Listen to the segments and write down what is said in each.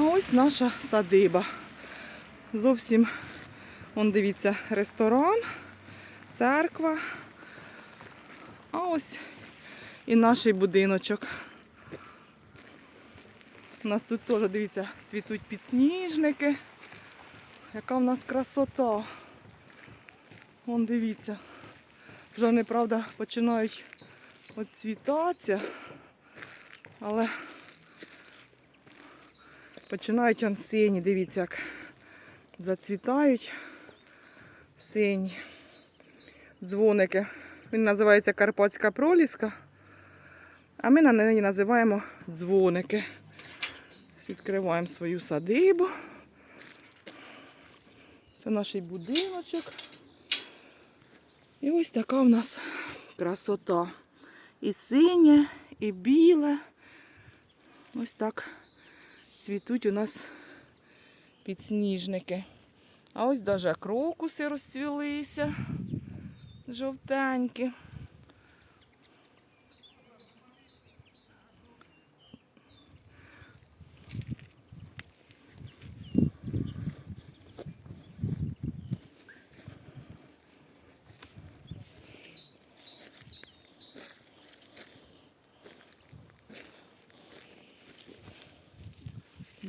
А ось наша садиба. Зовсім, он дивіться, ресторан, церква. А ось і наш будиночок. У нас тут теж, дивіться, цвітуть підсніжники. Яка в нас красота. Вон дивіться. Вже вони, правда, починають оцвітатися, але починають он сині, дивіться, як зацвітають сині дзвоники. Він називається Карпатська проліска, а ми на неї називаємо дзвоники. Відкриваємо свою садибу. Це наш будиночок. І ось така в нас красота. І синє, і біле. Ось так цвітуть у нас підсніжники. А ось навіть крокуси розцвілися. Жовтенькі.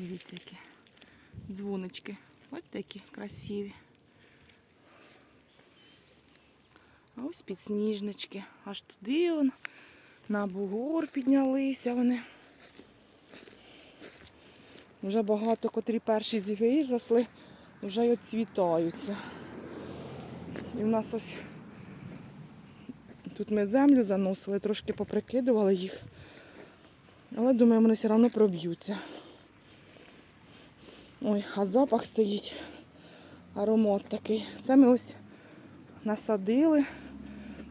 Дивіться, які дзвонички. Ось такі красиві. А ось підсніжнички. Аж туди он, на бугор піднялися вони. Вже багато котрі перші виросли, вже й оцвітаються. І в нас ось тут ми землю заносили, трошки поприкидували їх. Але думаю, вони все одно проб'ються. Ой, а запах стоїть. Аромат такий. Це ми ось насадили.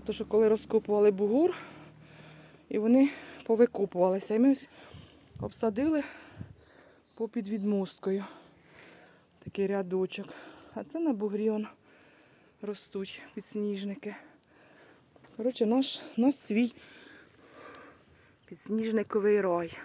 То що коли розкопували бугур, і вони повикопувалися. І ми ось обсадили попід відмосткою. Такий рядочок. А це на бугрі он ростуть підсніжники. Коротше, наш, у нас свій підсніжниковий рай.